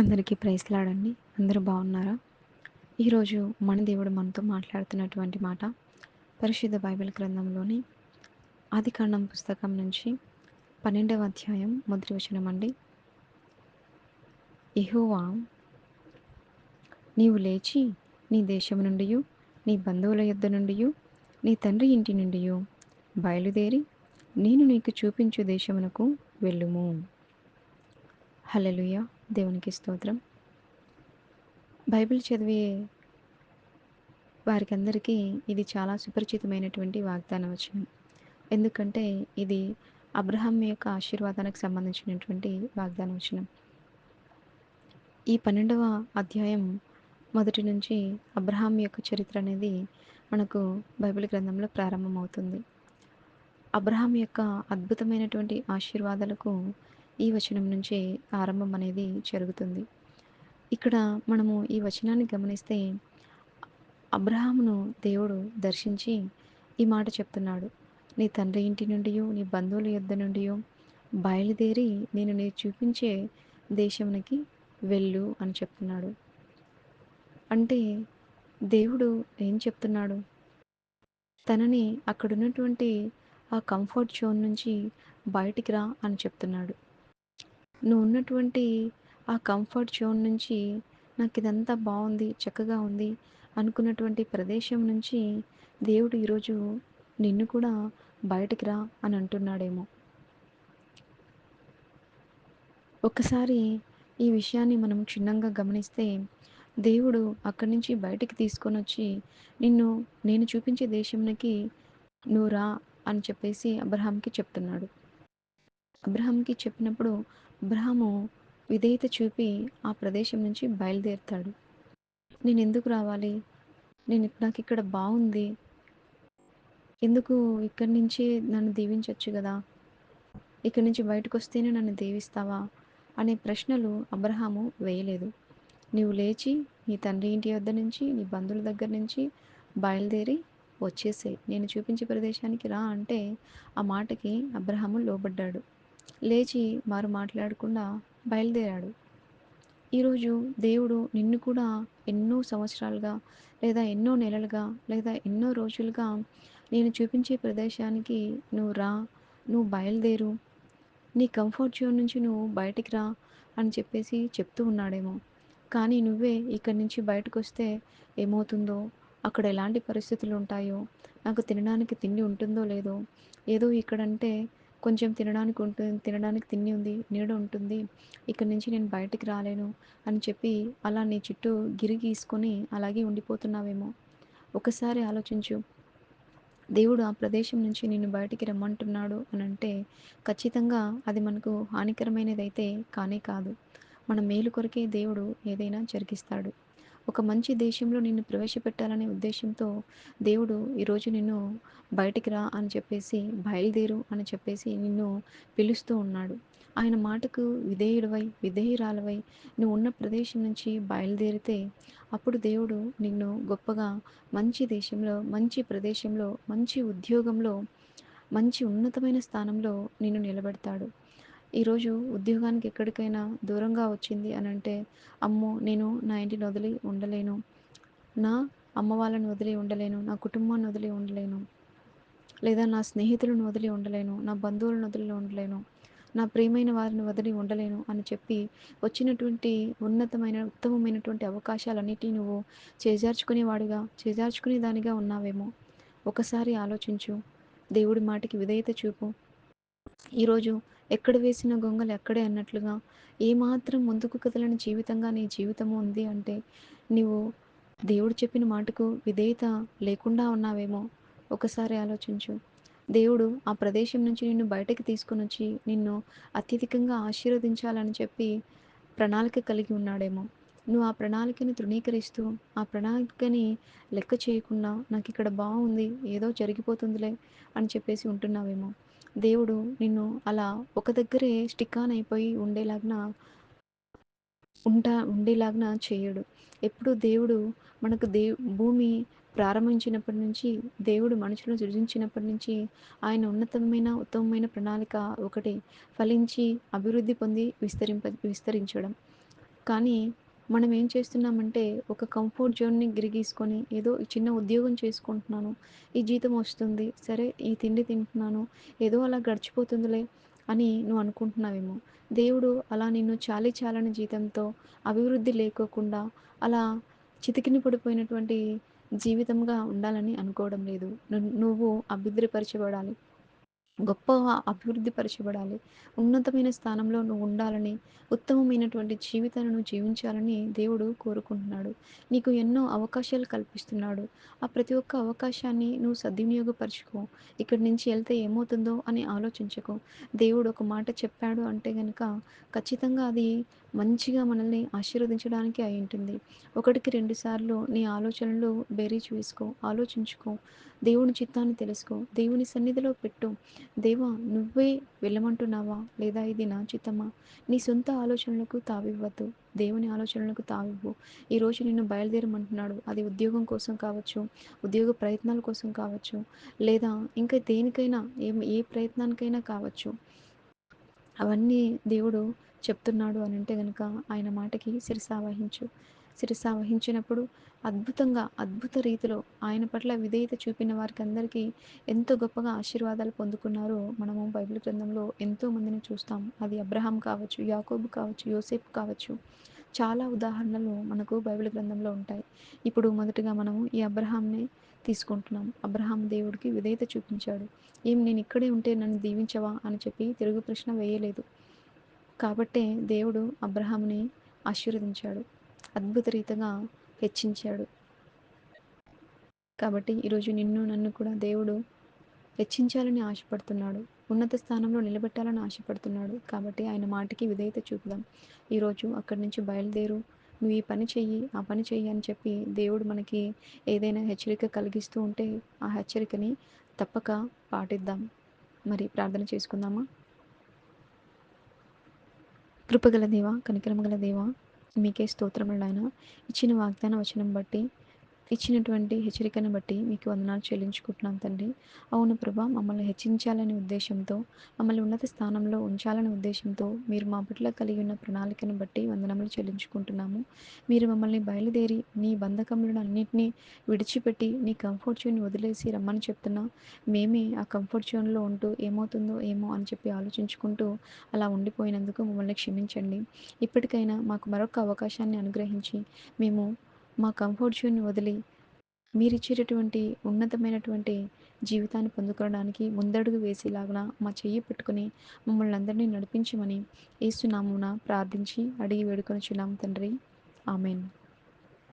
అందరికీ ప్రైస్లాడండి అందరూ బాగున్నారా? ఈరోజు మన దేవుడు మనతో మాట్లాడుతున్నటువంటి మాట పరిశుద్ధ బైబిల్ గ్రంథంలోని ఆదికాండం పుస్తకం నుంచి పన్నెండవ అధ్యాయం మొదటి వచనం అండి. ఇహోవా నీవు లేచి నీ దేశం నుండి నీ బంధువుల యుద్ధ నుండి నీ తండ్రి ఇంటి నుండి బయలుదేరి నేను నీకు చూపించు దేశమునకు వెళ్ళుము. హలలుయా దేవునికి స్తోత్రం. బైబిల్ చదివే వారికి అందరికీ ఇది చాలా సుపరిచితమైనటువంటి వాగ్దాన వచనం. ఎందుకంటే ఇది అబ్రహం యొక్క ఆశీర్వాదానికి సంబంధించినటువంటి వాగ్దాన వచనం. ఈ పన్నెండవ అధ్యాయం మొదటి నుంచి అబ్రహాం యొక్క చరిత్ర అనేది మనకు బైబిల్ గ్రంథంలో ప్రారంభమవుతుంది. అబ్రహాం యొక్క అద్భుతమైనటువంటి ఆశీర్వాదాలకు ఈ వచనం నుంచే ఆరంభం అనేది జరుగుతుంది. ఇక్కడ మనము ఈ వచనాన్ని గమనిస్తే అబ్రహామును దేవుడు దర్శించి ఈ మాట చెప్తున్నాడు. నీ తండ్రి ఇంటి నుండి నీ బంధువుల యుద్ధ నుండి బయలుదేరి నేను నీ చూపించే దేశమునికి వెళ్ళు అని చెప్తున్నాడు. అంటే దేవుడు ఏం చెప్తున్నాడు? తనని అక్కడున్నటువంటి ఆ కంఫర్ట్ జోన్ నుంచి బయటికి రా అని చెప్తున్నాడు. నువ్వు ఉన్నటువంటి ఆ కంఫర్ట్ జోన్ నుంచి నాకు ఇదంతా బాగుంది చక్కగా ఉంది అనుకున్నటువంటి ప్రదేశం నుంచి దేవుడు ఈరోజు నిన్ను కూడా బయటికి రా అని అంటున్నాడేమో ఒక్కసారి ఈ విషయాన్ని మనం క్షుణ్ణంగా గమనిస్తే దేవుడు అక్కడి నుంచి బయటికి తీసుకొని వచ్చి నిన్ను నేను చూపించే దేశంలోకి నువ్వు రా అని చెప్పేసి అబ్రహాంకి చెప్తున్నాడు. అబ్రహాంకి చెప్పినప్పుడు అబ్రహాము విధేయత చూపి ఆ ప్రదేశం నుంచి బయలుదేరుతాడు. నేను ఎందుకు రావాలి? నేను నాకు ఇక్కడ బాగుంది ఎందుకు ఇక్కడి నుంచి నన్ను దీవించవచ్చు కదా ఇక్కడి నుంచి బయటకు వస్తేనే నన్ను దీవిస్తావా? అనే ప్రశ్నలు అబ్రహాము వేయలేదు. నీవు లేచి నీ తండ్రి ఇంటి వద్ద నుంచి నీ బంధువుల దగ్గర నుంచి బయలుదేరి వచ్చేసే నేను చూపించే ప్రదేశానికి రా అంటే ఆ మాటకి అబ్రహాము లోబడ్డాడు. లేచి మారు మాట్లాడకుండా బయలుదేరాడు. ఈరోజు దేవుడు నిన్ను కూడా ఎన్నో సంవత్సరాలుగా లేదా ఎన్నో నెలలుగా లేదా ఎన్నో రోజులుగా నేను చూపించే ప్రదేశానికి నువ్వు రా నువ్వు బయలుదేరు నీ కంఫర్ట్ జోన్ నుంచి నువ్వు బయటికి రా అని చెప్పేసి చెప్తూ ఉన్నాడేమో. కానీ నువ్వే ఇక్కడి నుంచి బయటకు వస్తే ఏమవుతుందో అక్కడ ఎలాంటి పరిస్థితులు ఉంటాయో నాకు తినడానికి తిండి ఉంటుందో లేదో ఏదో ఇక్కడంటే కొంచెం తినడానికి ఉంటుంది తినడానికి తిండి ఉంది నీడ ఉంటుంది ఇక్కడ నుంచి నేను బయటికి రాలేను అని చెప్పి అలా నీ చుట్టూ గిరి గీసుకొని అలాగే ఉండిపోతున్నావేమో. ఒకసారి ఆలోచించు. దేవుడు ఆ ప్రదేశం నుంచి నిన్ను బయటికి రమ్మంటున్నాడు అని అంటే ఖచ్చితంగా అది మనకు హానికరమైనదైతే కానే కాదు. మన మేలు కొరకే దేవుడు ఏదైనా జరిగిస్తాడు. ఒక మంచి దేశంలో నిన్ను ప్రవేశపెట్టాలనే ఉద్దేశంతో దేవుడు ఈరోజు నిన్ను బయటికి రా అని చెప్పేసి బయలుదేరు అని చెప్పేసి నిన్ను పిలుస్తూ ఉన్నాడు. ఆయన మాటకు విధేయుడవై విధేయురాలవై నువ్వు ఉన్న ప్రదేశం నుంచి బయలుదేరితే అప్పుడు దేవుడు నిన్ను గొప్పగా మంచి దేశంలో మంచి ప్రదేశంలో మంచి ఉద్యోగంలో మంచి ఉన్నతమైన స్థానంలో నిన్ను నిలబెడతాడు. ఈరోజు ఉద్యోగానికి ఎక్కడికైనా దూరంగా వచ్చింది అని అంటే అమ్మో నేను నా ఇంటిని వదిలి ఉండలేను. నా అమ్మ వాళ్ళని వదిలి ఉండలేను. నా కుటుంబాన్ని వదిలి ఉండలేను. లేదా నా స్నేహితులను వదిలి ఉండలేను. నా బంధువులను వదిలి ఉండలేను. నా ప్రియమైన వారిని వదిలి ఉండలేను అని చెప్పి వచ్చినటువంటి ఉన్నతమైన ఉత్తమమైనటువంటి అవకాశాలన్నిటినీ నువ్వు చేజార్చుకునేవాడుగా చేజార్చుకునే దానిగా ఉన్నావేమో. ఒకసారి ఆలోచించు. దేవుడి మాటికి విధేయత చూపు. ఈరోజు ఎక్కడ వేసిన గొంగలు ఎక్కడే అన్నట్లుగా ఏమాత్రం ముందుకు కదలని జీవితంగా నీ జీవితం ఉంది అంటే నీవు దేవుడు చెప్పిన మాటకు విధేయత లేకుండా ఉన్నావేమో ఒకసారి ఆలోచించు. దేవుడు ఆ ప్రదేశం నుంచి నిన్ను బయటకు తీసుకొని వచ్చి నిన్ను అత్యధికంగా ఆశీర్వదించాలని చెప్పి ప్రణాళిక కలిగి ఉన్నాడేమో. నువ్వు ఆ ప్రణాళికని తృణీకరిస్తూ ఆ ప్రణాళికని లెక్క చేయకుండా నాకు ఇక్కడ బాగుంది ఏదో జరిగిపోతుందిలే అని చెప్పేసి ఉంటున్నావేమో. దేవుడు నిన్ను అలా ఒక దగ్గరే స్టికాన్ అయిపోయి ఉండేలాగ్న ఉంటా ఉండేలాగ్న చేయడు. ఎప్పుడు దేవుడు మనకు దే భూమి ప్రారంభించినప్పటి నుంచి దేవుడు మనుషులను సృజించినప్పటి నుంచి ఆయన ఉన్నతమైన ఉత్తమమైన ప్రణాళిక ఒకటి ఫలించి అభివృద్ధి పొంది విస్తరింప విస్తరించడం. కానీ మనం ఏం చేస్తున్నామంటే ఒక కంఫర్ట్ జోన్‌ని గిరిగీసుకొని ఏదో చిన్న ఉద్యోగం చేసుకుంటున్నాను. ఈ జీతం వస్తుంది. సరే ఈ తిండి తింటున్నాను. ఏదో అలా గడిచిపోతుందిలే అని నువ్వు అనుకుంటున్నావేమో. దేవుడు అలా నిన్ను చాలీ చాలని జీతంతో అభివృద్ధి లేకోకుండా అలా చితికిన పడిపోయినటువంటి జీవితంగా ఉండాలని అనుకోవడం లేదు. నువ్వు అభివృద్ధిపరచబడాలి. గొప్ప అభివృద్ధి పరచబడాలి. ఉన్నతమైన స్థానంలో నువ్వు ఉండాలని, ఉత్తమమైనటువంటి జీవితాన్ని నువ్వు జీవించాలని దేవుడు కోరుకుంటున్నాడు. నీకు ఎన్నో అవకాశాలు కల్పిస్తున్నాడు. ఆ ప్రతి ఒక్క అవకాశాన్ని నువ్వు సద్వినియోగపరుచుకో. ఇక్కడి నుంచి వెళ్తే ఏమవుతుందో అని ఆలోచించకు. దేవుడు ఒక మాట చెప్పాడు అంటే గనక ఖచ్చితంగా అది మంచిగా మనల్ని ఆశీర్వదించడానికి అయి అయ్యుంటుంది. ఒకటికి రెండు సార్లు నీ ఆలోచనలు బేరీ చూసుకో ఆలోచించుకో. దేవుని చిత్తాన్ని తెలుసుకో. దేవుని సన్నిధిలో పెట్టు. దేవా! నువ్వే వెళ్ళమంటున్నావా? లేదా ఇది నా చిత్తమా? నీ సొంత ఆలోచనలకు తావివ్వద్దు. దేవుని ఆలోచనలకు తావివ్వు. ఈరోజు నిన్ను బయలుదేరమంటున్నాడు. అది ఉద్యోగం కోసం కావచ్చు, ఉద్యోగ ప్రయత్నాల కోసం కావచ్చు, లేదా ఇంకా దేనికైనా ఏం ఏ ప్రయత్నానికైనా కావచ్చు. అవన్నీ దేవుడు చెప్తున్నాడు అని అంటే గనక ఆయన మాటకి శిరసావహించు. శిరసావహించినప్పుడు అద్భుతంగా, అద్భుత రీతిలో ఆయన పట్ల విధేయత చూపిన వారికి అందరికీ ఎంతో గొప్పగా ఆశీర్వాదాలు పొందుకున్నారో మనము బైబిల్ గ్రంథంలో ఎంతో మందిని చూస్తాం. అది అబ్రహాం కావచ్చు, యాకోబు కావచ్చు, యోసేపు కావచ్చు. చాలా ఉదాహరణలు మనకు బైబిల్ గ్రంథంలో ఉంటాయి. ఇప్పుడు మొదటగా మనము ఈ అబ్రహాంనే తీసుకుంటున్నాం. అబ్రహాం దేవుడికి విధేయత చూపించాడు. ఏం నేను ఇక్కడే ఉంటే నన్ను దీవించవా? అని చెప్పి తిరుగు ప్రశ్న వేయలేదు. కాబట్టే దేవుడు అబ్రహాంని ఆశీర్వదించాడు. అద్భుత రీతిగా హెచ్చించాడు. కాబట్టి ఈరోజు నిన్ను నన్ను కూడా దేవుడు హెచ్చించాలని ఆశపడుతున్నాడు. ఉన్నత స్థానంలో నిలబెట్టాలని ఆశపడుతున్నాడు. కాబట్టి ఆయన మాటకి విధేయత చూపుదాం. ఈరోజు అక్కడి నుంచి బయలుదేరు. నువ్వు ఈ పని చెయ్యి, ఆ పని చెయ్యి అని చెప్పి దేవుడు మనకి ఏదైనా హెచ్చరిక కలిగిస్తూ ఉంటే ఆ హెచ్చరికని తప్పక పాటిద్దాం. మరి ప్రార్థన చేసుకుందామా? కృపగల దేవా కనికరం గల దేవా మీకే స్తోత్రములు నాయన. ఇచ్చిన వాగ్దాన వచనం బట్టి, ఇచ్చినటువంటి హెచ్చరికను బట్టి మీకు వందనాలు చెల్లించుకుంటున్నాం తండ్రి. అవును ప్రభా, మమ్మల్ని హెచ్చించాలనే ఉద్దేశంతో, మమ్మల్ని ఉన్నత స్థానంలో ఉంచాలనే ఉద్దేశంతో మీరు మా పట్ల కలిగి ఉన్న ప్రణాళికను బట్టి వందనములు చెల్లించుకుంటున్నాము. మీరు మమ్మల్ని బయలుదేరి నీ బంధకములను అన్నిటినీ విడిచిపెట్టి నీ కంఫర్ట్ జోన్ వదిలేసి రమ్మని చెప్తున్నా మేమే ఆ కంఫర్ట్ జోన్‌లో ఉంటూ ఏమవుతుందో ఏమో అని చెప్పి ఆలోచించుకుంటూ అలా ఉండిపోయినందుకు మమ్మల్ని క్షమించండి. ఇప్పటికైనా మాకు మరొక అవకాశాన్ని అనుగ్రహించి మేము మా కంఫర్ట్ జోన్ వదిలి మీరిచ్చేటటువంటి ఉన్నతమైనటువంటి జీవితాన్ని పొందుకోవడానికి ముందడుగు వేసేలాగా మా చెయ్యి పెట్టుకుని మమ్మల్ని అందరినీ నడిపించమని ఏసునామున ప్రార్థించి అడిగి వేడుకొని చున్నాము తండ్రి. ఆమెను